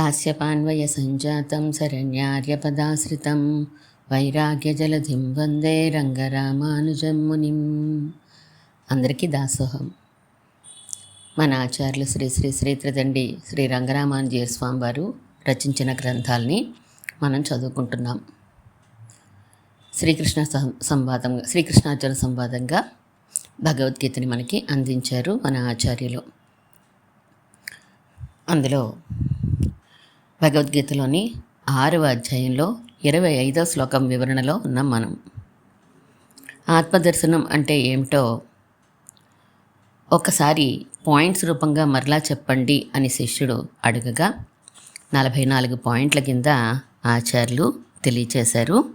కాశ్యపాన్వయ సంజాతం శరణ్యార్యపదాశ్రితం వైరాగ్యజలధిం వందే రంగరామానుజం మునిం అందరికీ దాసోహం। మన ఆచార్యులు శ్రీ శ్రీ శ్రీ త్రిదండి శ్రీ రంగరామానుజీయ స్వామి వారు రచించిన గ్రంథాలని మనం చదువుకుంటున్నాం। శ్రీకృష్ణ సం- సంవాదంగా శ్రీకృష్ణార్జున సంవాదంగా భగవద్గీతని మనకి అందించారు మన ఆచార్యులు। అందులో భగవద్గీతలోని ఆరవ అధ్యాయంలో ఇరవై ఐదో శ్లోకం వివరణలో ఉన్నాం మనం. ఆత్మదర్శనం అంటే ఏమిటో ఒకసారి పాయింట్స్ రూపంగా మరలా చెప్పండి అని శిష్యుడు అడగగా నలభై నాలుగు పాయింట్ల కింద ఆచార్యులు తెలియచేశారు.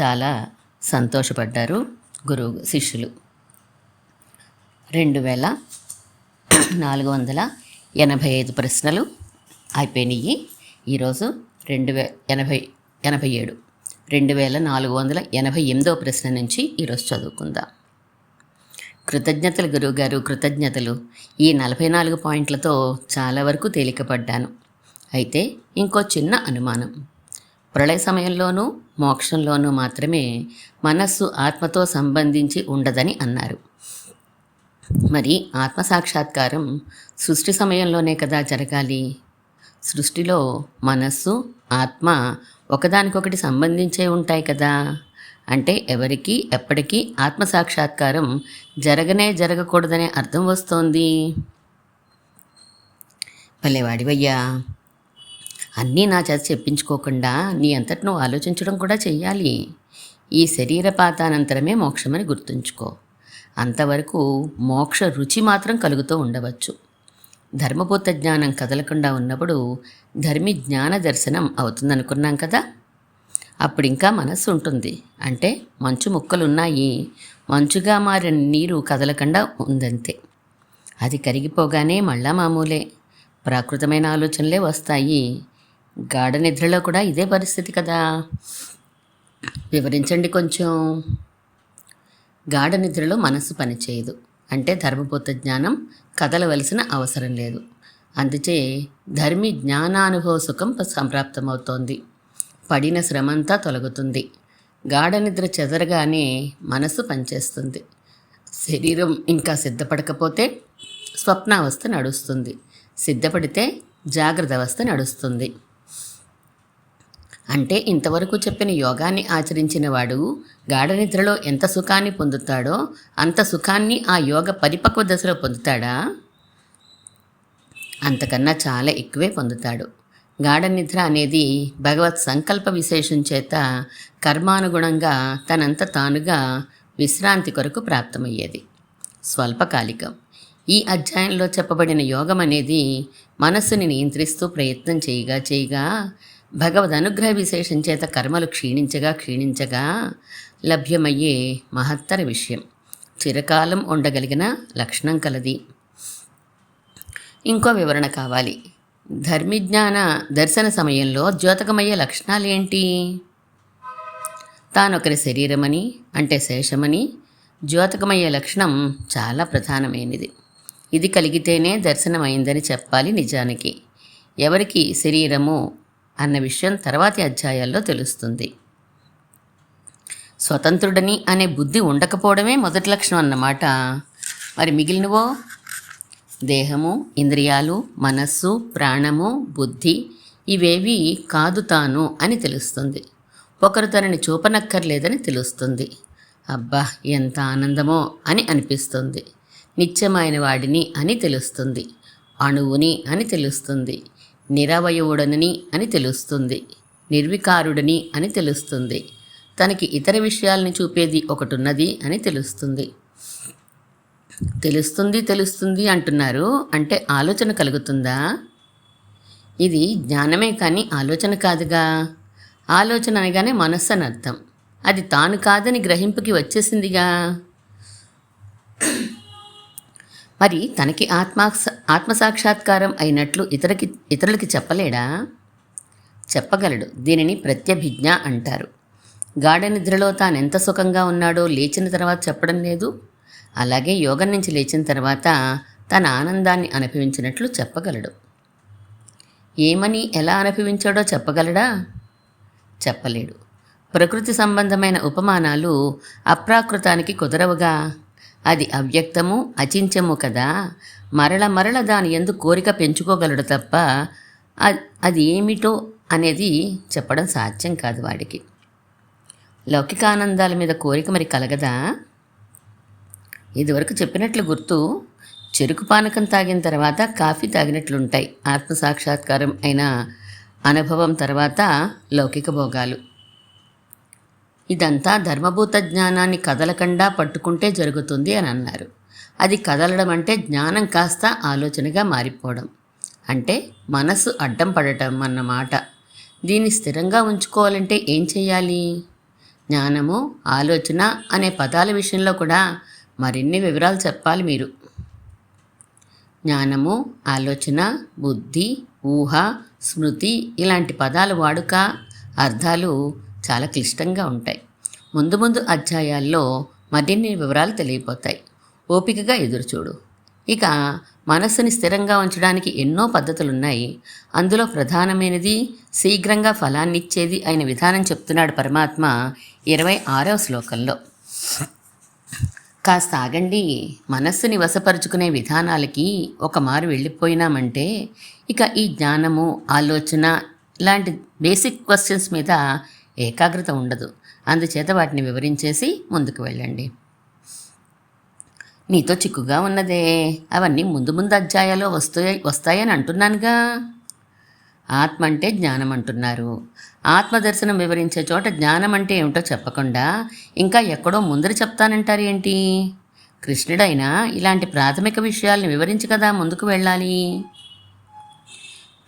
చాలా సంతోషపడ్డారు గురువు శిష్యులు. రెండు వేల నాలుగు వందల ఎనభై ఐదు ప్రశ్నలు అయిపోయినాయి ఈరోజు రెండు వే ఎనభై ఎనభై ఏడు. రెండు వేల నాలుగు వందల ఎనభై ఎనిమిదో ప్రశ్న నుంచి ఈరోజు చదువుకుందాం. కృతజ్ఞతలు గురువుగారు కృతజ్ఞతలు. ఈ నలభై నాలుగు పాయింట్లతో చాలా వరకు తేలికపడ్డాను. అయితే ఇంకో చిన్న అనుమానం. ప్రళయ సమయంలోనూ మోక్షంలోనూ మాత్రమే మనస్సు ఆత్మతో సంబంధించి ఉండదని అన్నారు. మరి ఆత్మ సాక్షాత్కారం సృష్టి సమయంలోనే కదా జరగాలి? సృష్టిలో మనస్సు ఆత్మ ఒకదానికొకటి సంబంధించే ఉంటాయి కదా. అంటే ఎవరికి ఎప్పటికీ ఆత్మ సాక్షాత్కారం జరగనే జరగకూడదనే అర్థం వస్తోంది. పల్లెవాడివయ్యా అన్నీ నా చేత చెప్పించుకోకుండా నీ అంతటి నువ్వు ఆలోచించడం కూడా చెయ్యాలి. ఈ శరీరపాతానంతరమే మోక్షమని గుర్తుంచుకో. అంతవరకు మోక్ష రుచి మాత్రం కలుగుతూ ఉండవచ్చు. ధర్మబోధ జ్ఞానం కదలకుండా ఉన్నప్పుడు ధర్మి జ్ఞాన దర్శనం అవుతుందనుకున్నాం కదా? అప్పుడు ఇంకా మనస్సు ఉంటుంది. అంటే మంచు ముక్కలున్నాయి. మంచుగా మారిన నీరు కదలకుండా ఉందంతే. అది కరిగిపోగానే మళ్ళా మామూలే. ప్రాకృతమైన ఆలోచనలే వస్తాయి. గాఢ నిద్రలో కూడా ఇదే పరిస్థితి కదా? వివరించండి కొంచెం. గాఢ నిద్రలో మనసు పనిచేయదు. అంటే ధర్మపుత్ర జ్ఞానం కదలవలసిన అవసరం లేదు. అందుచే ధర్మి జ్ఞానానుభవ సుఖం సంప్రాప్తమవుతోంది. పడిన శ్రమంతా తొలగుతుంది. గాఢ నిద్ర చెదరగానే మనసు పనిచేస్తుంది. శరీరం ఇంకా సిద్ధపడకపోతే స్వప్నావస్థ నడుస్తుంది. సిద్ధపడితే జాగ్రత్త అవస్థ నడుస్తుంది. అంటే ఇంతవరకు చెప్పిన యోగాన్ని ఆచరించిన వాడు ఎంత సుఖాన్ని పొందుతాడో అంత సుఖాన్ని ఆ యోగ పరిపక్వ దశలో పొందుతాడా? అంతకన్నా చాలా ఎక్కువే పొందుతాడు. గాఢనిద్ర అనేది భగవత్ సంకల్ప విశేషం చేత కర్మానుగుణంగా తనంత తానుగా విశ్రాంతి కొరకు ప్రాప్తమయ్యేది. స్వల్పకాలికం. ఈ అధ్యాయంలో చెప్పబడిన యోగం అనేది మనస్సుని నియంత్రిస్తూ ప్రయత్నం చేయగా చేయగా భగవద్ అనుగ్రహ విశేషం చేత కర్మలు క్షీణించగా క్షీణించగా లభ్యమయ్యే మహత్తర విషయం. చిరకాలం ఉండగలిగిన లక్షణం కలది. ఇంకో వివరణ కావాలి. ధర్మిజ్ఞాన దర్శన సమయంలో ద్యోతకమయ్యే లక్షణాలు ఏంటి తానొకరి శరీరమని అంటే శేషమని ద్యోతకమయ్యే లక్షణం చాలా ప్రధానమైనది. ఇది కలిగితేనే దర్శనమైందని చెప్పాలి నిజానికి. ఎవరికి శరీరము అన్న విషయం తర్వాతి అధ్యాయాల్లో తెలుస్తుంది. స్వతంత్రుడని అనే బుద్ధి ఉండకపోవడమే మొదటి లక్షణం అన్నమాట. మరి మిగిలినవో? దేహము ఇంద్రియాలు మనస్సు ప్రాణము బుద్ధి ఇవేవి కాదు తాను అని తెలుస్తుంది. ఒకరు తనని చూపనక్కర్లేదని తెలుస్తుంది. అబ్బా ఎంత ఆనందమో అని అనిపిస్తుంది. నిత్యమైన వాడిని అని తెలుస్తుంది. అణువుని అని తెలుస్తుంది. నిరవయవుడనని అని తెలుస్తుంది. నిర్వికారుడని అని తెలుస్తుంది. తనకి ఇతర విషయాల్ని చూపేది ఒకటున్నది అని తెలుస్తుంది. తెలుస్తుంది తెలుస్తుంది అంటున్నారు అంటే ఆలోచన కలుగుతుందా? ఇది జ్ఞానమే కానీ ఆలోచన కాదుగా. ఆలోచన అనగానే మనస్సు అని అర్థం. అది తాను కాదని గ్రహింపుకి వచ్చేసిందిగా. మరి తనకి ఆత్మ ఆత్మసాక్షాత్కారం అయినట్లు ఇతరకి ఇతరులకి చెప్పలేడా? చెప్పగలడు. దీనిని ప్రత్యభిజ్ఞ అంటారు. గాఢ నిద్రలో తాను ఎంత సుఖంగా ఉన్నాడో లేచిన తర్వాత చెప్పడం లేదు. అలాగే యోగం నుంచి లేచిన తర్వాత తన ఆనందాన్ని అనుభవించినట్లు చెప్పగలడు. ఏమని ఎలా అనుభవించాడో చెప్పగలడా? చెప్పలేడు. ప్రకృతి సంబంధమైన ఉపమానాలు అప్రాకృతానికి కుదరవుగా? అది అవ్యక్తము అచించము కదా. మరల మరల దాని ఎందు కోరిక పెంచుకోగలడు తప్ప అది ఏమిటో అనేది చెప్పడం సాధ్యం కాదు వాడికి. లౌకికానందాల మీద కోరిక మరి కలగదా? ఇదివరకు చెప్పినట్లు గుర్తు చెరుకు పానకం తాగిన తర్వాత కాఫీ తాగినట్లుంటాయి. ఆత్మసాక్షాత్కారం అయిన అనుభవం తర్వాత లౌకిక భోగాలు. ఇదంతా ధర్మభూత జ్ఞానాన్ని కదలకుండా పట్టుకుంటే జరుగుతుంది అని అన్నారు. అది కదలడం అంటే జ్ఞానం కాస్త ఆలోచనగా మారిపోవడం. అంటే మనసు అడ్డం పడటం అన్నమాట దీన్ని స్థిరంగా ఉంచుకోవాలంటే ఏం చేయాలి జ్ఞానము ఆలోచన అనే పదాల విషయంలో కూడా మరిన్ని వివరాలు చెప్పాలి మీరు. జ్ఞానము ఆలోచన బుద్ధి ఊహ స్మృతి ఇలాంటి పదాలు వాడుక అర్థాలు చాలా క్లిష్టంగా ఉంటాయి. ముందు ముందు అధ్యాయాల్లో మరిన్ని వివరాలు తెలియపోతాయి. ఓపికగా ఎదురుచూడు. ఇక మనస్సుని స్థిరంగా ఉంచడానికి ఎన్నో పద్ధతులున్నాయి. అందులో ప్రధానమైనది శీఘ్రంగా ఫలాన్నిచ్చేది అయిన విధానం చెప్తున్నాడు పరమాత్మ ఇరవై ఆరవ శ్లోకంలో. కాస్త ఆగండి. మనస్సుని వశపరుచుకునే విధానాలకి ఒక మారు వెళ్ళిపోయినామంటే ఇక ఈ జ్ఞానము ఆలోచన ఇలాంటి బేసిక్ క్వశ్చన్స్ మీద ఏకాగ్రత ఉండదు. అందుచేత వాటిని వివరించేసి ముందుకు వెళ్ళండి. నీతో చిక్కుగా ఉన్నదే. అవన్నీ ముందు ముందు అధ్యాయాలు వస్తాయి వస్తాయని అంటున్నానుగా. ఆత్మ అంటే జ్ఞానం అంటున్నారు. ఆత్మదర్శనం వివరించే చోట జ్ఞానం అంటే ఏమిటో చెప్పకుండా ఇంకా ఎక్కడో ముందర చెప్తానంటారు ఏంటి? కృష్ణుడైనా ఇలాంటి ప్రాథమిక విషయాల్ని వివరించి కదా ముందుకు వెళ్ళాలి.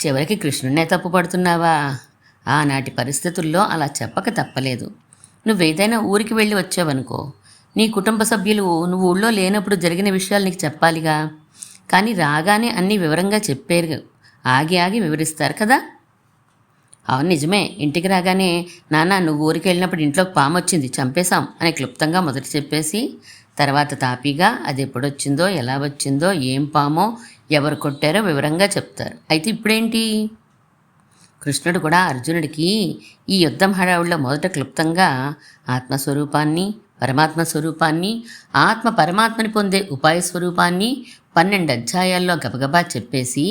చివరికి కృష్ణుడినే తప్పుపడుతున్నావా ఆనాటి పరిస్థితుల్లో అలా చెప్పక తప్పలేదు. నువ్వేదైనా ఊరికి వెళ్ళి వచ్చావనుకో నీ కుటుంబ సభ్యులు నువ్వు ఊళ్ళో లేనప్పుడు జరిగిన విషయాలు నీకు చెప్పాలిగా? కానీ రాగానే అన్నీ వివరంగా చెప్పారు ఆగి ఆగి వివరిస్తారు కదా? అవును నిజమే. ఇంటికి రాగానే నాన్న నువ్వు ఊరికి వెళ్ళినప్పుడు ఇంట్లోకి పాము వచ్చింది చంపేశాం అని క్లుప్తంగా మొదట చెప్పేసి తర్వాత తాపీగా అది ఎప్పుడొచ్చిందో ఎలా వచ్చిందో ఏం పామో ఎవరు కొట్టారో వివరంగా చెప్తారు. అయితే ఇప్పుడేంటి? కృష్ణుడు కూడా అర్జునుడికి ఈ యుద్ధం హడావుల్లో మొదట క్లుప్తంగా ఆత్మస్వరూపాన్ని పరమాత్మ స్వరూపాన్ని ఆత్మ పరమాత్మని పొందే ఉపాయ స్వరూపాన్ని పన్నెండు అధ్యాయాల్లో గబగబా చెప్పేసి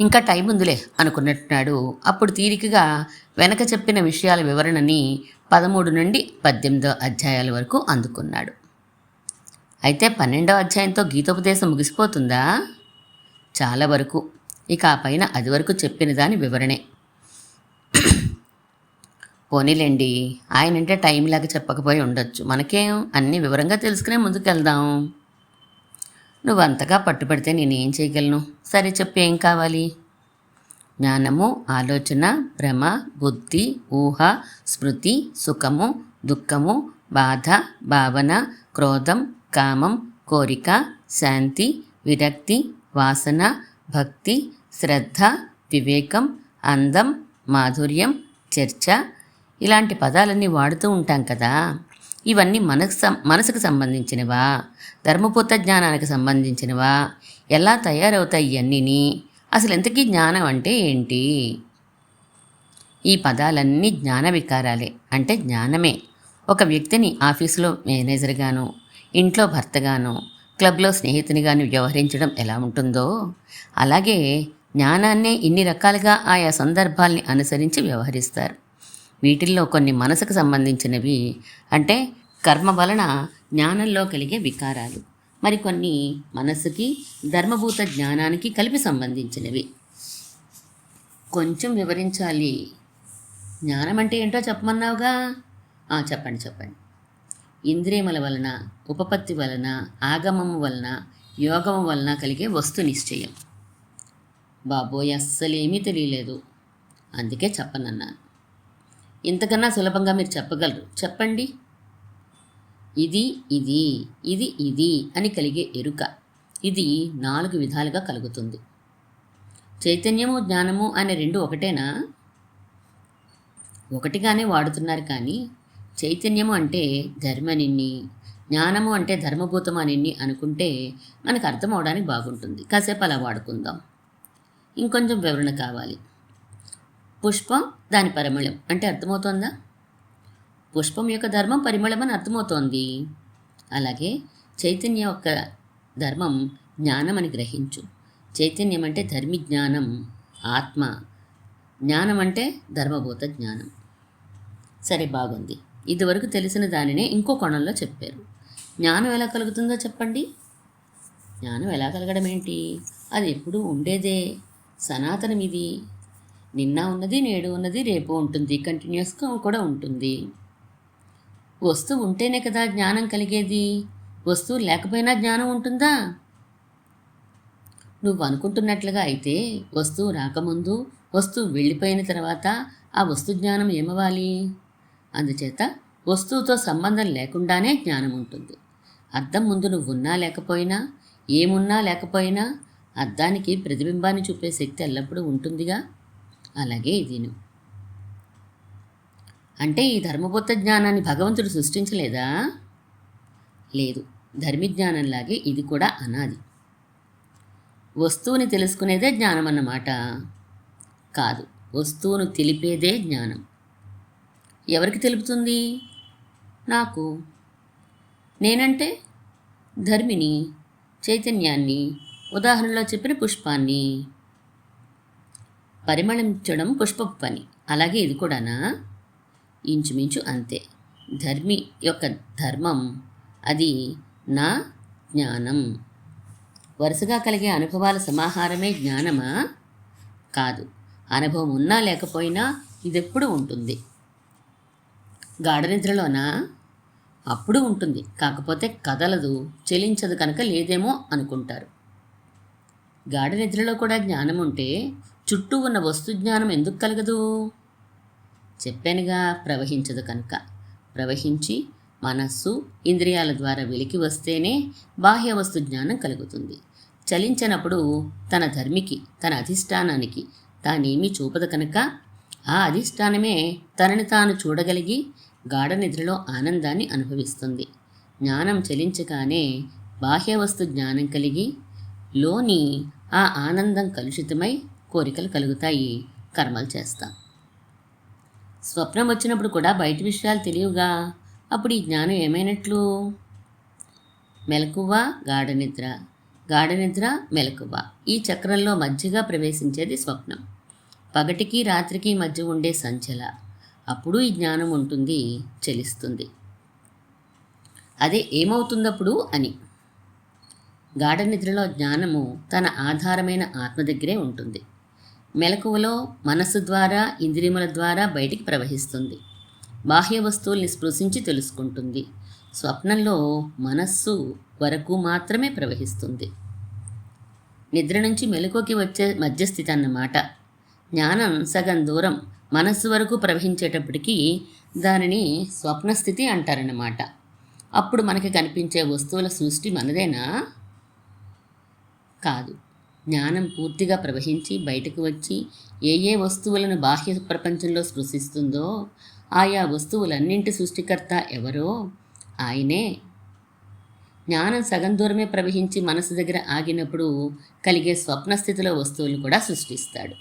ఇంకా టైం ఉందిలే అనుకున్నట్టున్నాడు. అప్పుడు తీరికగా వెనక చెప్పిన విషయాల వివరణని పదమూడు నుండి పద్దెనిమిదో అధ్యాయాల వరకు అందుకున్నాడు. అయితే పన్నెండవ అధ్యాయంతో గీతోపదేశం ముగిసిపోతుందా? చాలా వరకు. ఇక ఆ పైన అది వరకు చెప్పిన దాని వివరణే. పోనీలేండి ఆయనంటే టైం లాగా చెప్పకపోయి ఉండొచ్చు. మనకేం అన్ని వివరంగా తెలుసుకునే ముందుకెళ్దాం. నువ్వు అంతగా పట్టుబడితే నేనేం చేయగలను? సరే చెప్పు ఏం కావాలి? జ్ఞానము ఆలోచన భ్రమ బుద్ధి ఊహ స్మృతి సుఖము దుఃఖము బాధ భావన క్రోధం కామం కోరిక శాంతి విరక్తి వాసన భక్తి శ్రద్ధ వివేకం అందం మాధుర్యం చర్చ ఇలాంటి పదాలన్నీ వాడుతూ ఉంటాం కదా. ఇవన్నీ మనకు సం మనసుకు సంబంధించినవా? ధర్మపుత్ర జ్ఞానానికి సంబంధించినవా? ఎలా తయారవుతాయి ఇవన్నీని అసలు ఎంతకీ జ్ఞానం అంటే ఏంటి? ఈ పదాలన్నీ జ్ఞాన వికారాలే అంటే జ్ఞానమే. ఒక వ్యక్తిని ఆఫీసులో మేనేజర్గాను ఇంట్లో భర్తగాను క్లబ్లో స్నేహితునిగాని వ్యవహరించడం ఎలా ఉంటుందో అలాగే జ్ఞానాన్నే ఇన్ని రకాలుగా ఆయా సందర్భాల్ని అనుసరించి వ్యవహరిస్తారు. వీటిల్లో కొన్ని మనసుకు సంబంధించినవి అంటే కర్మ వలన జ్ఞానంలో కలిగే వికారాలు మరికొన్ని మనసుకి ధర్మభూత జ్ఞానానికి కలిపి సంబంధించినవి. కొంచెం వివరించాలి. జ్ఞానం అంటే ఏంటో చెప్పమన్నావుగా? చెప్పండి చెప్పండి. ఇంద్రియముల వలన ఉపపత్తి వలన ఆగమము వలన యోగము వలన కలిగే వస్తు నిశ్చయం. బాబోయ్ అస్సలేమీ తెలియలేదు. అందుకే చెప్పనన్నాను. ఇంతకన్నా సులభంగా మీరు చెప్పగలరు. చెప్పండి. ఇది ఇది ఇది ఇది అని కలిగే ఎరుక. ఇది నాలుగు విధాలుగా కలుగుతుంది. చైతన్యము జ్ఞానము అనే రెండు ఒకటేనా? ఒకటిగానే వాడుతున్నారు కానీ చైతన్యము అంటే ధర్మనిన్ని జ్ఞానము అంటే ధర్మభూతం అనిన్ని అనుకుంటే మనకు అర్థం అవడానికి బాగుంటుంది. కాసేపు అలా వాడుకుందాం. ఇంకొంచెం వివరణ కావాలి. పుష్పం దాని పరిమళం అంటే అర్థమవుతోందా? పుష్పం యొక్క ధర్మం పరిమళం అని అర్థమవుతోంది. అలాగే చైతన్యం యొక్క ధర్మం జ్ఞానం అని గ్రహించు. చైతన్యం అంటే ధర్మి జ్ఞానం ఆత్మ. జ్ఞానం అంటే ధర్మభూత జ్ఞానం. సరే బాగుంది. ఇదివరకు తెలిసిన దానినే ఇంకో కోణంలో చెప్పారు. జ్ఞానం ఎలా కలుగుతుందో చెప్పండి. జ్ఞానం ఎలా కలగడం ఏంటి? అది ఎప్పుడూ ఉండేదే. సనాతనం ఇది నిన్న ఉన్నది నేడు ఉన్నది రేపు ఉంటుంది కంటిన్యూస్గా కూడా ఉంటుంది. వస్తువు ఉంటేనే కదా జ్ఞానం కలిగేది. వస్తువు లేకపోయినా జ్ఞానం ఉంటుందా? నువ్వు అనుకుంటున్నట్లుగా అయితే వస్తువు రాకముందు వస్తువు వెళ్ళిపోయిన తర్వాత ఆ వస్తు జ్ఞానం ఏమవ్వాలి? అందుచేత వస్తువుతో సంబంధం లేకుండానే జ్ఞానం ఉంటుంది. అద్దం ముందు నువ్వు ఉన్నా లేకపోయినా ఏమున్నా లేకపోయినా అద్దానికి ప్రతిబింబాన్ని చూపే శక్తి ఎల్లప్పుడూ ఉంటుందిగా? అలాగే ఇదిను. అంటే ఈ ధర్మబుద్ధ జ్ఞానాన్ని భగవంతుడు సృష్టించలేదా? లేదు. ధర్మిజ్ఞానంలాగే ఇది కూడా అనాది. వస్తువుని తెలుసుకునేదే జ్ఞానం అన్నమాట కాదు. వస్తువును తెలిపేదే జ్ఞానం. ఎవరికి తెలుపుతుంది? నాకు. నేనంటే ధర్మిని చైతన్యాన్ని ఉదాహరణలో చెప్పిన పుష్పాన్ని. పరిమళించడం పుష్పపు పని. అలాగే ఇది కూడానా? ఇంచుమించు అంతే. ధర్మి యొక్క ధర్మం అది నా జ్ఞానం. వరుసగా కలిగే అనుభవాల సమాహారమే జ్ఞానమా? కాదు. అనుభవం ఉన్నా లేకపోయినా ఇదెప్పుడు ఉంటుంది. గాఢ నిద్రలోనా అప్పుడు ఉంటుంది. కాకపోతే కదలదు చెలించదు కనుక లేదేమో అనుకుంటారు. గాఢ నిద్రలో కూడా జ్ఞానం ఉంటే చుట్టూ ఉన్న వస్తు జ్ఞానం ఎందుకు కలగదు? చెప్పానుగా ప్రవహించదు కనుక. ప్రవహించి మనస్సు ఇంద్రియాల ద్వారా వెలికి వస్తేనే బాహ్య వస్తు జ్ఞానం కలుగుతుంది. చలించినప్పుడు తన ధర్మికి తన అధిష్టానానికి తానేమీ చూపదు కనుక ఆ అధిష్టానమే తనని తాను చూడగలిగి గాఢ నిద్రలో ఆనందాన్ని అనుభవిస్తుంది. జ్ఞానం చలించగానే బాహ్యవస్తు జ్ఞానం కలిగి లోని ఆ ఆనందం కలుషితమై కోరికలు కలుగుతాయి. కర్మలు చేస్తాం. స్వప్నం వచ్చినప్పుడు కూడా బయట విషయాలు తెలియవుగా. అప్పుడు ఈ జ్ఞానం ఏమైనట్లు? మెలకువ గాఢ నిద్ర. గాఢ నిద్ర మెలకువ. ఈ చక్రంలో మధ్యగా ప్రవేశించేది స్వప్నం. పగటికి రాత్రికి మధ్య ఉండే సంచల. అప్పుడు ఈ జ్ఞానం ఉంటుంది చెలిస్తుంది. అదే ఏమవుతుందప్పుడు అని. గాఢ నిద్రలో జ్ఞానము తన ఆధారమైన ఆత్మ దగ్గరే ఉంటుంది. మెలకువలో మనస్సు ద్వారా ఇంద్రియముల ద్వారా బయటికి ప్రవహిస్తుంది. బాహ్య వస్తువుల్ని స్పృశించి తెలుసుకుంటుంది. స్వప్నంలో మనస్సు వరకు మాత్రమే ప్రవహిస్తుంది. నిద్ర నుంచి మెలకువకి వచ్చే మధ్యస్థితి అన్నమాట. జ్ఞానం సగం దూరం మనస్సు వరకు ప్రవహించేటప్పటికీ దానిని స్వప్నస్థితి అంటారన్నమాట. అప్పుడు మనకి కనిపించే వస్తువుల సృష్టి మనదేనా? కాదు. జ్ఞానం పూర్తిగా ప్రవహించి బయటకు వచ్చి ఏ ఏ వస్తువులను బాహ్య ప్రపంచంలో స్పృశిస్తుందో ఆయా వస్తువులన్నింటి సృష్టికర్త ఎవరో ఆయనే. జ్ఞానం సగం దూరమే ప్రవహించి మనసు దగ్గర ఆగినప్పుడు కలిగే స్వప్న స్థితిలో వస్తువులను కూడా సృష్టిస్తాడు.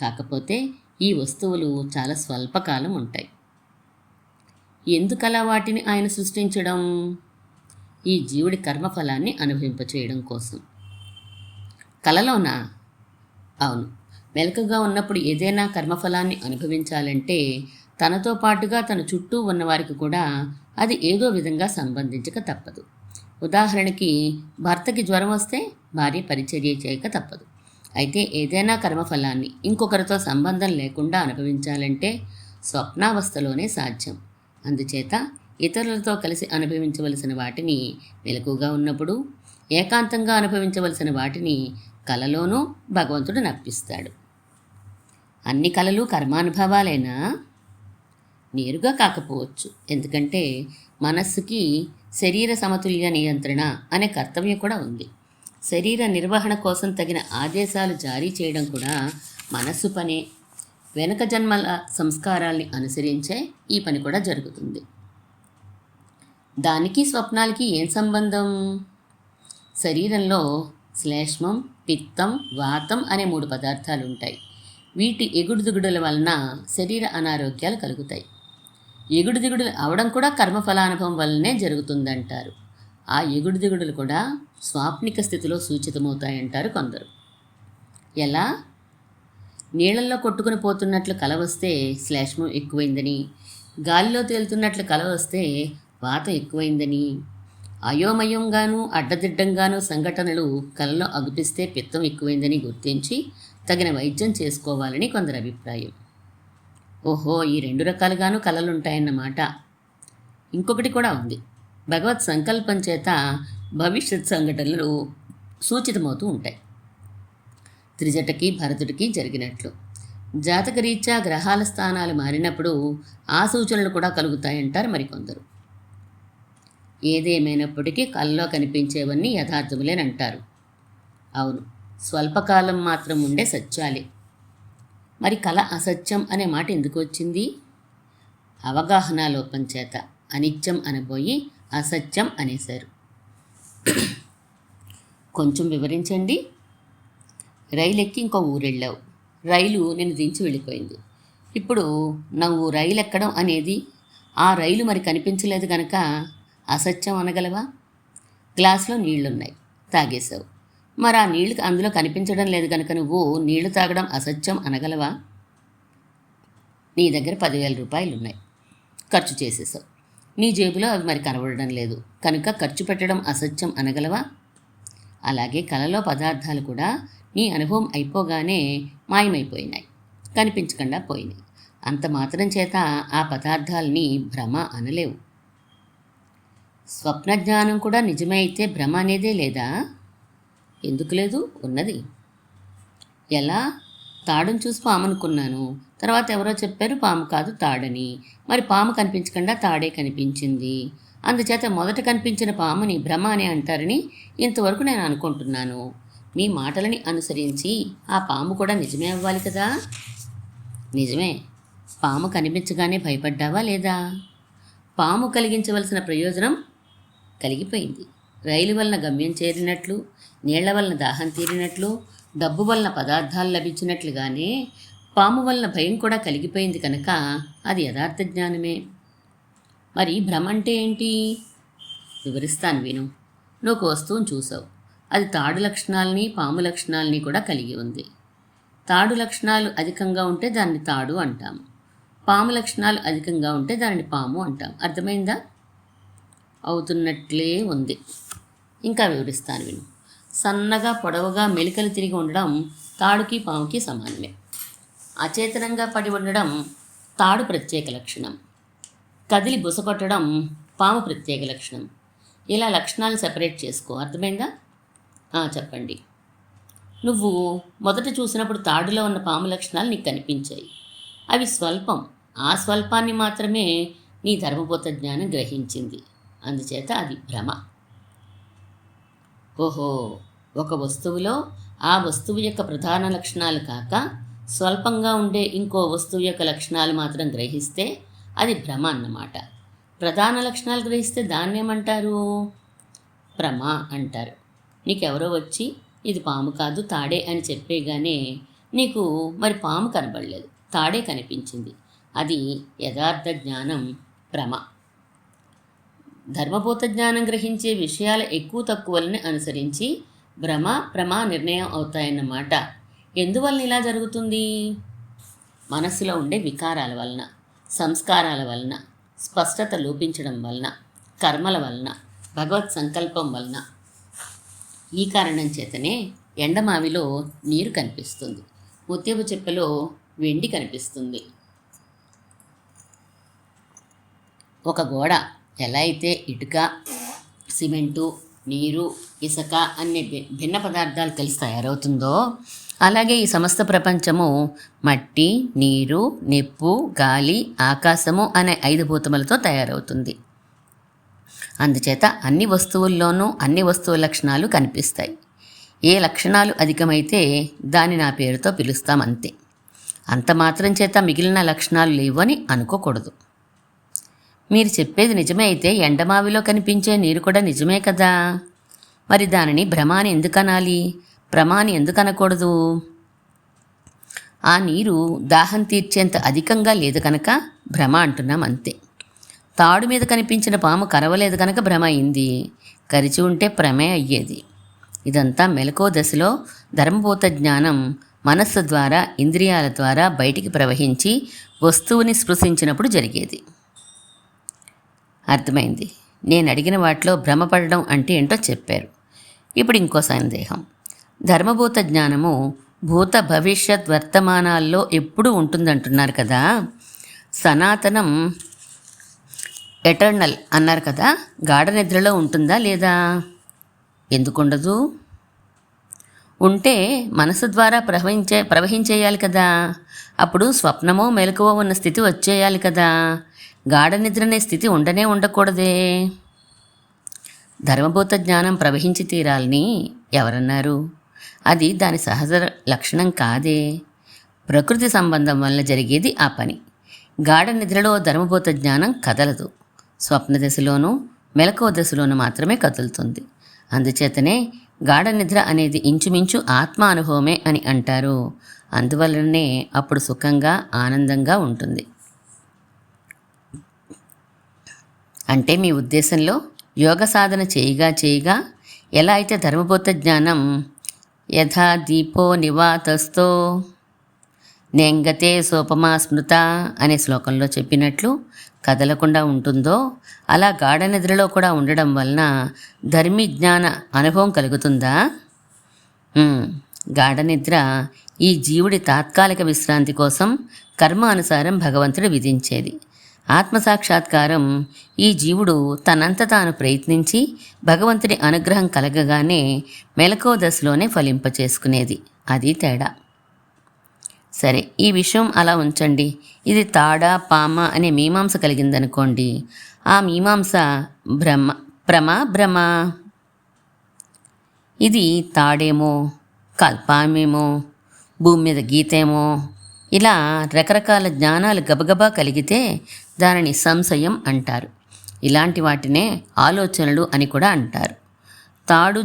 కాకపోతే ఈ వస్తువులు చాలా స్వల్పకాలం ఉంటాయి. ఎందుకలా వాటిని ఆయన సృష్టించడం? ఈ జీవుడి కర్మఫలాన్ని అనుభవింపచేయడం కోసం. కలలోనా అవును మెలకుగా ఉన్నప్పుడు ఏదైనా కర్మఫలాన్ని అనుభవించాలంటే తనతో పాటుగా తన చుట్టూ ఉన్నవారికి కూడా అది ఏదో విధంగా సంబంధించక తప్పదు. ఉదాహరణకి భర్తకి జ్వరం వస్తే భార్య పరిచర్య చేయక తప్పదు. అయితే ఏదైనా కర్మఫలాన్ని ఇంకొకరితో సంబంధం లేకుండా అనుభవించాలంటే స్వప్నావస్థలోనే సాధ్యం. అందుచేత ఇతరులతో కలిసి అనుభవించవలసిన వాటిని మెలకుగా ఉన్నప్పుడు ఏకాంతంగా అనుభవించవలసిన వాటిని కలలోనూ భగవంతుడు నప్పిస్తాడు అన్ని కళలు కర్మానుభవాలైనా? నేరుగా కాకపోవచ్చు. ఎందుకంటే మనస్సుకి శరీర సమతుల్య నియంత్రణ అనే కర్తవ్యం కూడా ఉంది. శరీర నిర్వహణ కోసం తగిన ఆదేశాలు జారీ చేయడం కూడా మనస్సు పనే. వెనక జన్మల సంస్కారాల్ని అనుసరించే ఈ పని కూడా జరుగుతుంది. దానికి స్వప్నాలకి ఏం సంబంధం? శరీరంలో శ్లేష్మం పిత్తం వాతం అనే మూడు పదార్థాలు ఉంటాయి వీటి ఎగుడు దిగుడుల వలన శరీర అనారోగ్యాలు కలుగుతాయి. ఎగుడు దిగుడులు అవడం కూడా కర్మఫలానుభవం వల్లనే జరుగుతుందంటారు. ఆ ఎగుడు దిగుడులు కూడా స్వాప్నిక స్థితిలో సూచితమవుతాయంటారు కొందరు. ఎలా? నీళ్ళల్లో కొట్టుకుని పోతున్నట్లు కల వస్తే శ్లేష్మం ఎక్కువైందని గాలిలో తేలుతున్నట్లు కల వస్తే వాత ఎక్కువైందని అయోమయంగాను అడ్డదిడ్డంగాను సంఘటనలు కలలో అగుపిస్తే పిత్తం ఎక్కువైందని గుర్తించి తగిన వైద్యం చేసుకోవాలని కొందరి అభిప్రాయం. ఓహో ఈ రెండు రకాలుగాను కళలుంటాయన్నమాట ఇంకొకటి కూడా ఉంది. భగవత్ సంకల్పం చేత భవిష్యత్ సంఘటనలు సూచితమవుతూ ఉంటాయి. త్రిజటకి భరతుడికి జరిగినట్లు. జాతకరీత్యా గ్రహాల స్థానాలు మారినప్పుడు ఆ సూచనలు కూడా కలుగుతాయంటారు మరికొందరు. ఏదేమైనప్పటికీ కల్లో కనిపించేవన్నీ యథార్థములేనంటారు అవును స్వల్పకాలం మాత్రం ఉండే సత్యాలే. మరి కళ అసత్యం అనే మాట ఎందుకు వచ్చింది? అవగాహన లోపం చేత అనిత్యం అనబోయి అసత్యం అనేశారు. కొంచెం వివరించండి. రైలు ఎక్కి ఇంకో ఊరెళ్ళావు. రైలు నేను దించి వెళ్ళిపోయింది. ఇప్పుడు నువ్వు రైలు ఎక్కడం అనేది ఆ రైలు మరి కనిపించలేదు కనుక అసత్యం అనగలవా? గ్లాసులో నీళ్ళున్నాయి తాగేశావు. మరి ఆ నీళ్ళు అందులో కనిపించడం లేదు కనుక నువ్వు నీళ్ళు తాగడం అసత్యం అనగలవా? నీ దగ్గర పదివేల రూపాయలు ఉన్నాయి ఖర్చు చేసేసావు నీ జేబులో అవి మరి కనబడడం లేదు. కనుక ఖర్చు పెట్టడం అసత్యం అనగలవా? అలాగే కలలో పదార్థాలు కూడా నీ అనుభవం అయిపోగానే మాయమైపోయినాయి. కనిపించకుండా పోయినాయి. అంత మాత్రం చేత ఆ పదార్థాలని భ్రమ అనలేవు. స్వప్న జ్ఞానం కూడా నిజమే అయితే భ్రమ అనేదే లేదా? ఎందుకు లేదు? ఉన్నది. ఎలా? తాడును చూసి పామనుకున్నాను తర్వాత ఎవరో చెప్పారు పాము కాదు తాడని. మరి పాము కనిపించకుండా తాడే కనిపించింది. అందుచేత మొదట కనిపించిన పాముని భ్రమ అని అంటారని ఇంతవరకు నేను అనుకుంటున్నాను. మీ మాటలని అనుసరించి ఆ పాము కూడా నిజమే అవ్వాలి కదా? నిజమే. పాము కనిపించగానే భయపడ్డావా లేదా? పాము కలిగించవలసిన ప్రయోజనం కలిగిపోయింది. రైలు వలన గమ్యం చేరినట్లు నీళ్ళ వలన దాహం తీరినట్లు డబ్బు వలన పదార్థాలు లభించినట్లుగానే పాము వలన భయం కూడా కలిగిపోయింది కనుక అది యథార్థ జ్ఞానమే. మరి భ్రమ అంటే ఏంటి? వివరిస్తాను విను. నువ్వు ఒక వస్తువును చూసావు. అది తాడు లక్షణాలని పాము లక్షణాలని కూడా కలిగి ఉంది. తాడు లక్షణాలు అధికంగా ఉంటే దాన్ని తాడు అంటాము. పాము లక్షణాలు అధికంగా ఉంటే దానిని పాము అంటాం అర్థమైందా? అవుతున్నట్లే ఉంది. ఇంకా వివరిస్తాను విను. సన్నగా పొడవుగా మెలికలు తిరిగి ఉండడం తాడుకి పాముకి సమానమే. అచేతనంగా పడి ఉండడం తాడు ప్రత్యేక లక్షణం. కదిలి బుసకొట్టడం పాము ప్రత్యేక లక్షణం. ఇలా లక్షణాలు సెపరేట్ చేసుకో. అర్థమైందా? చెప్పండి. నువ్వు మొదట చూసినప్పుడు తాడులో ఉన్న పాము లక్షణాలు నీకు కనిపించాయి. అవి స్వల్పం. ఆ స్వల్పాన్ని మాత్రమే నీ ధర్మపోత జ్ఞానం గ్రహించింది. అందుచేత అది భ్రమ. ఓహో ఒక వస్తువులో ఆ వస్తువు యొక్క ప్రధాన లక్షణాలు కాక స్వల్పంగా ఉండే ఇంకో వస్తువు యొక్క లక్షణాలు మాత్రం గ్రహిస్తే అది భ్రమ అన్నమాట. ప్రధాన లక్షణాలు గ్రహిస్తే దాన్ని ఏమంటారు? భ్రమ అంటారు. నీకెవరో వచ్చి ఇది పాము కాదు తాడే అని చెప్పేగానే నీకు మరి పాము కనబడలేదు. తాడే కనిపించింది. అది యథార్థ జ్ఞానం భ్రమ. ధర్మభూత జ్ఞానం గ్రహించే విషయాల ఎక్కువ తక్కువలని అనుసరించి భ్రమ ప్రమా నిర్ణయం అవుతాయన్నమాట. ఎందువల్ల ఇలా జరుగుతుంది? మనస్సులో ఉండే వికారాల వలన సంస్కారాల వలన స్పష్టత లోపించడం వలన కర్మల వలన భగవత్ సంకల్పం వలన. ఈ కారణం చేతనే ఎండమావిలో నీరు కనిపిస్తుంది. ముత్యపు చెప్పలో వెండి కనిపిస్తుంది. ఒక గోడ ఎలా అయితే ఇటుక సిమెంటు నీరు ఇసుక అనే భి- భిన్న పదార్థాలు కలిసి తయారవుతుందో అలాగే ఈ సమస్త ప్రపంచము మట్టి నీరు నిప్పు గాలి ఆకాశము అనే ఐదు భూతములతో తయారవుతుంది. అందుచేత అన్ని వస్తువుల్లోనూ అన్ని వస్తువుల లక్షణాలు కనిపిస్తాయి. ఏ లక్షణాలు అధికమైతే దాన్ని నా పేరుతో పిలుస్తాం అంతే అంత మాత్రం చేత మిగిలిన లక్షణాలు లేవని అనుకోకూడదు. మీరు చెప్పేది నిజమే అయితే ఎండమావిలో కనిపించే నీరు కూడా నిజమే కదా? మరి దానిని భ్రమాని ఎందుకనాలి? భ్రమాని ఎందుకనకూడదు? ప్రమాని ఆ నీరు దాహం తీర్చేంత అధికంగా లేదు కనుక భ్రమ అంటున్నాం అంతే. తాడు మీద కనిపించిన పాము కరవలేదు కనుక భ్రమ అయింది. కరిచి ఉంటే భ్రమే అయ్యేది. ఇదంతా మెలకో దశలో ధర్మభూత జ్ఞానం మనస్సు ద్వారా ఇంద్రియాల ద్వారా బయటికి ప్రవహించి వస్తువుని స్పృశించినప్పుడు జరిగేది. అర్థమైంది. నేను అడిగిన వాటిలో భ్రమపడడం అంటే ఏంటో చెప్పారు. ఇప్పుడు ఇంకో సందేహం. ధర్మభూత జ్ఞానము భూత భవిష్యత్ వర్తమానాల్లో ఎప్పుడూ ఉంటుందంటున్నారు కదా. సనాతనం ఎటర్నల్ అన్నారు కదా. గాఢ నిద్రలో ఉంటుందా లేదా? ఎందుకుండదు? ఉంటే మనసు ద్వారా ప్రవహించే ప్రవహించేయాలి కదా. అప్పుడు స్వప్నమో మెలకువో ఉన్న స్థితి వచ్చేయాలి కదా. గాఢ నిద్రనే స్థితి ఉండనే ఉండకూడదే. ధర్మభూత జ్ఞానం ప్రవహించి తీరాలని ఎవరన్నారు? అది దాని సహజ లక్షణం కాదే. ప్రకృతి సంబంధం వల్ల జరిగేది ఆ పని. గాఢ నిద్రలో ధర్మభూత జ్ఞానం కదలదు. స్వప్న దశలోనూ మెలకువ దశలోనూ మాత్రమే కదులుతుంది. అందుచేతనే గాఢ నిద్ర అనేది ఇంచుమించు ఆత్మ అనుభవమే అని అంటారు. అందువలనే అప్పుడు సుఖంగా ఆనందంగా ఉంటుంది. అంటే మీ ఉద్దేశంలో యోగ సాధన చేయగా చేయగా ఎలా అయితే ధర్మబోధ జ్ఞానం యథా దీపో నివాతస్తో నెంగతే సోపమా స్మృత అనే శ్లోకంలో చెప్పినట్లు కదలకుండా ఉంటుందో అలా గాఢ నిద్రలో కూడా ఉండడం వలన ధర్మి జ్ఞాన అనుభవం కలుగుతుందా? గాఢ నిద్ర ఈ జీవుడి తాత్కాలిక విశ్రాంతి కోసం కర్మ అనుసారం భగవంతుడు విధించేది. ఆత్మసాక్షాత్కారం ఈ జీవుడు తనంత తాను ప్రయత్నించి భగవంతుడి అనుగ్రహం కలగగానే మెలకువ దశలోనే ఫలింపచేసుకునేది. అది తేడా. సరే ఈ విషయం అలా ఉంచండి. ఇది తాడ పామ అనే మీమాంస కలిగిందనుకోండి. ఆ మీమాంస భ్రమ భ్రమ భ్రమ ఇది తాడేమో కల్పామేమో భూమి మీద గీతేమో ఇలా రకరకాల జ్ఞానాలు గబగబా కలిగితే దానిని సంశయం అంటారు. ఇలాంటి వాటినే ఆలోచనలు అని కూడా అంటారు. తాడు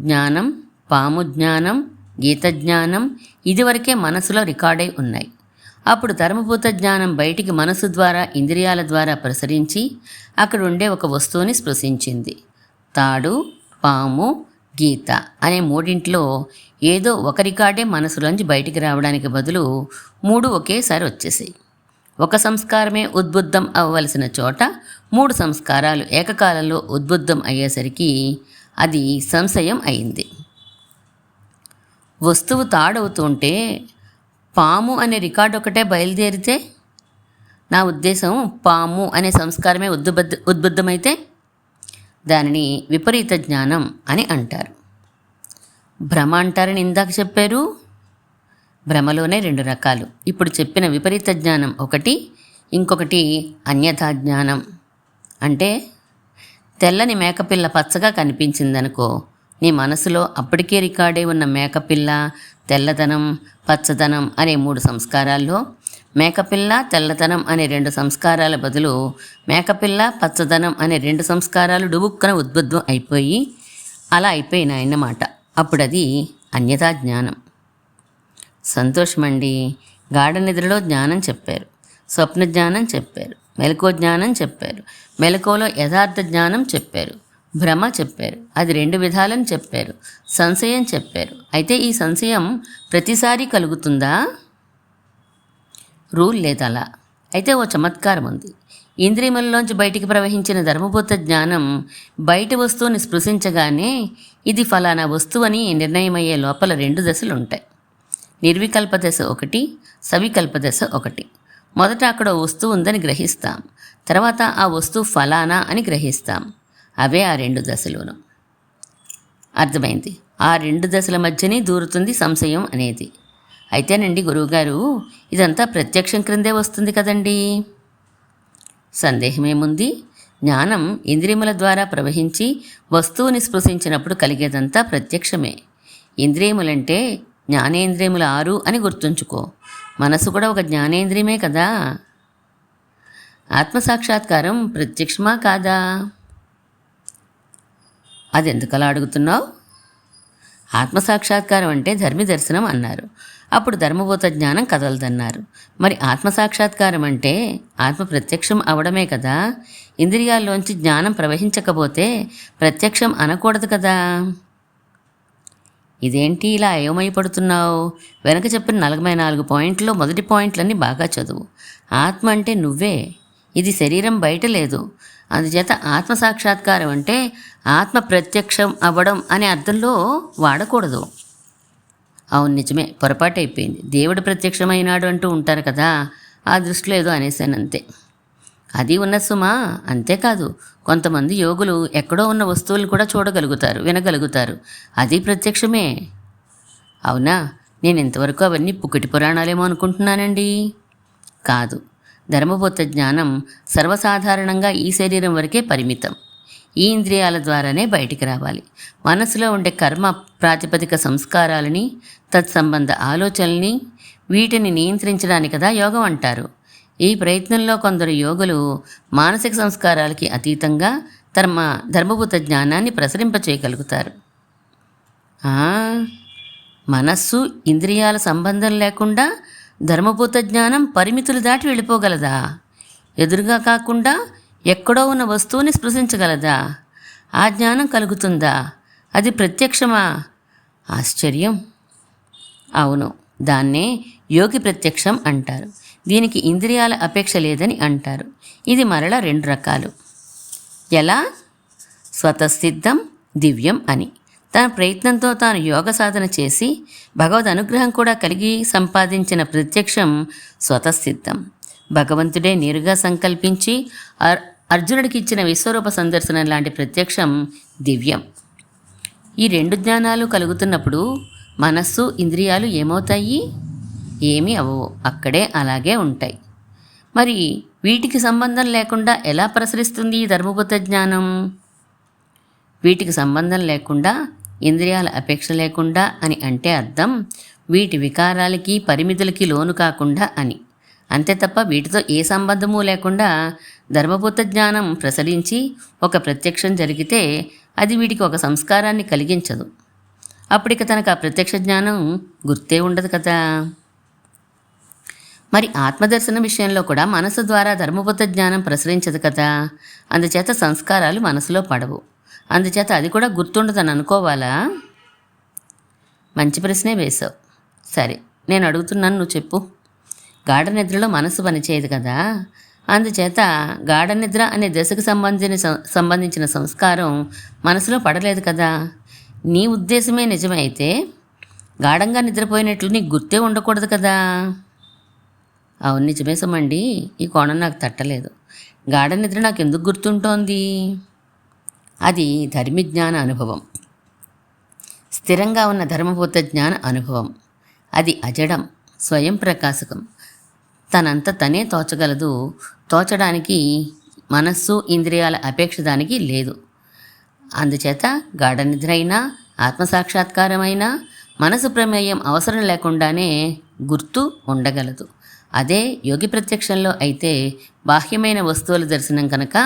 జ్ఞానం పాము జ్ఞానం గీత జ్ఞానం ఇదివరకే మనసులో రికార్డై ఉన్నాయి. అప్పుడు ధర్మభూత జ్ఞానం బయటికి మనసు ద్వారా ఇంద్రియాల ద్వారా ప్రసరించి అక్కడ ఉండే ఒక వస్తువుని స్పృశించింది. తాడు పాము గీత అనే మూడింట్లో ఏదో ఒక రికార్డే మనసులోంచి బయటికి రావడానికి బదులు మూడు ఒకేసారి వచ్చేసాయి. ఒక సంస్కారమే ఉద్బుద్ధం అవ్వవలసిన చోట మూడు సంస్కారాలు ఏకకాలంలో ఉద్బుద్ధం అయ్యేసరికి అది సంశయం అయింది. వస్తువు తాడవుతుంటే పాము అనే రికార్డు ఒకటే బయలుదేరితే నా ఉద్దేశం పాము అనే సంస్కారమే ఉద్బుద్ధ ఉద్బుద్ధమైతే దానిని విపరీత జ్ఞానం అని అంటారు. భ్రమ అంటారని ఇందాక చెప్పారు. భ్రమలోనే రెండు రకాలు. ఇప్పుడు చెప్పిన విపరీత జ్ఞానం ఒకటి ఇంకొకటి అన్యథా జ్ఞానం. అంటే తెల్లని మేకపిల్ల పచ్చగా కనిపించిందనుకో నీ మనసులో అప్పటికే రికార్డే ఉన్న మేకపిల్ల తెల్లదనం పచ్చదనం అనే మూడు సంస్కారాల్లో మేకపిల్ల తెల్లతనం అనే రెండు సంస్కారాల బదులు మేకపిల్ల పచ్చదనం అనే రెండు సంస్కారాలు డుబుక్కన ఉద్బుద్ధం అయిపోయి అలా అయిపోయినాయన్నమాట అప్పుడు అది అన్యతా జ్ఞానం. సంతోషమండి గాఢ నిద్రలో జ్ఞానం చెప్పారు. స్వప్న జ్ఞానం చెప్పారు. మెలకువ జ్ఞానం చెప్పారు. మెలకువలో యథార్థ జ్ఞానం చెప్పారు. భ్రమ చెప్పారు. అది రెండు విధాలని చెప్పారు. సంశయం చెప్పారు. అయితే ఈ సంశయం ప్రతిసారి కలుగుతుందా? రూల్ లేదు అలా అయితే ఓ చమత్కారం ఉంది. ఇంద్రియములలోంచి బయటికి ప్రవహించిన ధర్మభూత జ్ఞానం బయట వస్తువుని స్పృశించగానే ఇది ఫలానా వస్తువని నిర్ణయమయ్యే లోపల రెండు దశలు ఉంటాయి నిర్వికల్ప దశ ఒకటి సవికల్ప దశ ఒకటి. మొదట అక్కడ వస్తువు ఉందని గ్రహిస్తాం. తర్వాత ఆ వస్తువు ఫలానా అని గ్రహిస్తాం. అవే ఆ రెండు దశలోను. అర్థమైంది. ఆ రెండు దశల మధ్యనే దూరుతుంది సంశయం అనేది. అయితేనండి గురువుగారు ఇదంతా ప్రత్యక్షం క్రిందే వస్తుంది కదండి. సందేహమేముంది? జ్ఞానం ఇంద్రియముల ద్వారా ప్రవహించి వస్తువుని స్పృశించినప్పుడు కలిగేదంతా ప్రత్యక్షమే. ఇంద్రియములంటే జ్ఞానేంద్రియములు ఆరు అని గుర్తుంచుకో. మనసు కూడా ఒక జ్ఞానేంద్రియమే కదా. ఆత్మసాక్షాత్కారం ప్రత్యక్షమా కాదా? అది ఎందుకలా అడుగుతున్నావు? ఆత్మసాక్షాత్కారం అంటే ధర్మి దర్శనం అన్నారు. అప్పుడు ధర్మభూత జ్ఞానం కదలదన్నారు. మరి ఆత్మసాక్షాత్కారం అంటే ఆత్మ ప్రత్యక్షం అవడమే కదా? ఇంద్రియాల్లోంచి జ్ఞానం ప్రవహించకపోతే ప్రత్యక్షం అనకూడదు కదా? ఇదేంటి ఇలా అయోమయపడుతున్నావు? వెనక చెప్పిన నలభై నాలుగు పాయింట్లో మొదటి పాయింట్లన్నీ బాగా చదువు. ఆత్మ అంటే నువ్వే. ఇది శరీరం బయట లేదు. అందుచేత ఆత్మ సాక్షాత్కారం అంటే ఆత్మ ప్రత్యక్షం అవ్వడం అనే అర్థంలో వాడకూడదు. అవును నిజమే పొరపాటు అయిపోయింది. దేవుడు ప్రత్యక్షమైనాడు అంటూ ఉంటారు కదా ఆ దృష్టిలో ఏదో అనేసాను అంతే. అది ఉన్న సుమా అంతేకాదు కొంతమంది యోగులు ఎక్కడో ఉన్న వస్తువులు కూడా చూడగలుగుతారు వినగలుగుతారు. అది ప్రత్యక్షమే. అవునా? నేను ఇంతవరకు అవన్నీ పుకటి పురాణాలేమో అనుకుంటున్నానండి. కాదు ధర్మబోధ జ్ఞానం సర్వసాధారణంగా ఈ శరీరం వరకే పరిమితం. ఈ ఇంద్రియాల ద్వారానే బయటికి రావాలి. మనసులో ఉండే కర్మ ప్రాతిపదిక సంస్కారాలని తత్సంబంధ ఆలోచనల్ని వీటిని నియంత్రించడానికి కదా యోగం అంటారు. ఈ ప్రయత్నంలో కొందరు యోగులు మానసిక సంస్కారాలకి అతీతంగా ధర్మ ధర్మభూత జ్ఞానాన్ని ప్రసరింపచేయగలుగుతారు మనస్సు ఇంద్రియాల సంబంధం లేకుండా ధర్మభూత జ్ఞానం పరిమితులు దాటి వెళ్ళిపోగలదా? ఎదురుగా కాకుండా ఎక్కడో ఉన్న వస్తువుని స్పృశించగలదా? ఆ జ్ఞానం కలుగుతుందా? అది ప్రత్యక్షమా? ఆశ్చర్యం. అవును దాన్నే యోగి ప్రత్యక్షం అంటారు. దీనికి ఇంద్రియాల అపేక్ష లేదని అంటారు. ఇది మరలా రెండు రకాలు. ఎలా? స్వతసిద్ధం దివ్యం అని. తన ప్రయత్నంతో తాను యోగ సాధన చేసి భగవద్ అనుగ్రహం కూడా కలిగి సంపాదించిన ప్రత్యక్షం స్వతసిద్ధం. భగవంతుడే నేరుగా సంకల్పించి అర్జునుడికి ఇచ్చిన విశ్వరూప సందర్శనం లాంటి ప్రత్యక్షం దివ్యం. ఈ రెండు జ్ఞానాలు కలుగుతున్నప్పుడు మనస్సు ఇంద్రియాలు ఏమవుతాయి? ఏమీ అవవు అక్కడే అలాగే ఉంటాయి. మరి వీటికి సంబంధం లేకుండా ఎలా ప్రసరిస్తుంది ఈ ధర్మబుద్ధ జ్ఞానం? వీటికి సంబంధం లేకుండా ఇంద్రియాల అపేక్ష లేకుండా అని అంటే అర్థం వీటి వికారాలకి పరిమితులకి లోను కాకుండా అని. అంతే తప్ప వీటితో ఏ సంబంధము లేకుండా ధర్మభూత జ్ఞానం ప్రసరించి ఒక ప్రత్యక్షం జరిగితే అది వీటికి ఒక సంస్కారాన్ని కలిగించదు. అప్పటిక తనకు ఆ ప్రత్యక్ష జ్ఞానం గుర్తే ఉండదు కదా. మరి ఆత్మదర్శన విషయంలో కూడా మనసు ద్వారా ధర్మబుద్ధ జ్ఞానం ప్రసరించదు కదా. అందుచేత సంస్కారాలు మనసులో పడవు. అందుచేత అది కూడా గుర్తుండదని అనుకోవాలా? మంచి ప్రశ్నే వేశావు. సరే నేను అడుగుతున్నాను నువ్వు చెప్పు. గాఢ నిద్రలో మనసు పనిచేయదు కదా. అందుచేత గాఢ నిద్ర అనే దశకు సంబంధించిన సంబంధించిన సంస్కారం మనసులో పడలేదు కదా. నీ ఉద్దేశమే నిజమైతే గాఢంగా నిద్రపోయినట్లు నీకు గుర్తే ఉండకూడదు కదా. అవును నిజమే సమండి. ఈ కోణం నాకు తట్టలేదు. గాఢ నిద్ర నాకు ఎందుకు గుర్తుంటోంది? అది ధర్మి జ్ఞాన అనుభవం. స్థిరంగా ఉన్న ధర్మభూత జ్ఞాన అనుభవం. అది అజడం స్వయం ప్రకాశకం. తనంత తనే తోచగలదు. తోచడానికి మనస్సు ఇంద్రియాల అపేక్ష దానికి లేదు. అందుచేత గాఢ నిద్ర అయినా ఆత్మసాక్షాత్కారమైనా మనసు ప్రమేయం అవసరం లేకుండానే గుర్తు ఉండగలదు. అదే యోగి ప్రత్యక్షంలో అయితే బాహ్యమైన వస్తువుల దర్శనం కనుక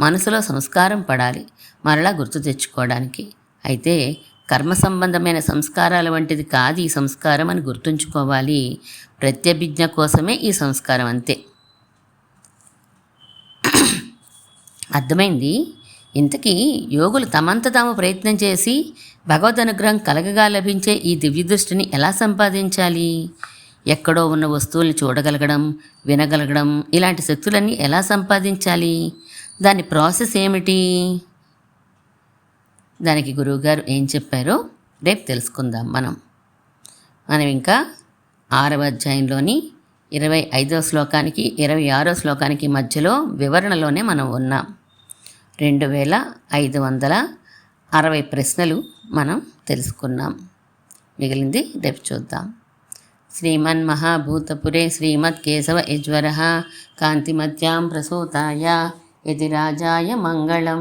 మనసులో సంస్కారం పడాలి. మరలా గుర్తు తెచ్చుకోవడానికి. అయితే కర్మ సంబంధమైన సంస్కారాల వంటిది కాదు ఈ సంస్కారం అని గుర్తుంచుకోవాలి. ప్రత్యభిజ్ఞ కోసమే ఈ సంస్కారం అంతే. అర్థమైంది? ఇంతకీ యోగులు తమంత తాము ప్రయత్నం చేసి భగవద్ అనుగ్రహం కలగగా లభించే ఈ దివ్యదృష్టిని ఎలా సంపాదించాలి? ఎక్కడో ఉన్న వస్తువుల్ని చూడగలగడం వినగలగడం ఇలాంటి శక్తులన్నీ ఎలా సంపాదించాలి? దాని ప్రాసెస్ ఏమిటి? దానికి గురువుగారు ఏం చెప్పారో రేపు తెలుసుకుందాం మనం. మనం ఇంకా ఆరవ అధ్యాయంలోని ఇరవై ఐదవ శ్లోకానికి ఇరవై ఆరో శ్లోకానికి మధ్యలో వివరణలోనే మనం ఉన్నాం. రెండు వేల ఐదు వందల అరవై ప్రశ్నలు మనం తెలుసుకున్నాం. మిగిలింది రేపు చూద్దాం. శ్రీమన్మహాభూతపురే శ్రీమత్కేశవ యజ్వర కాంతిమత్యాం ప్రసూతాయ యజిరాజాయ మంగళం.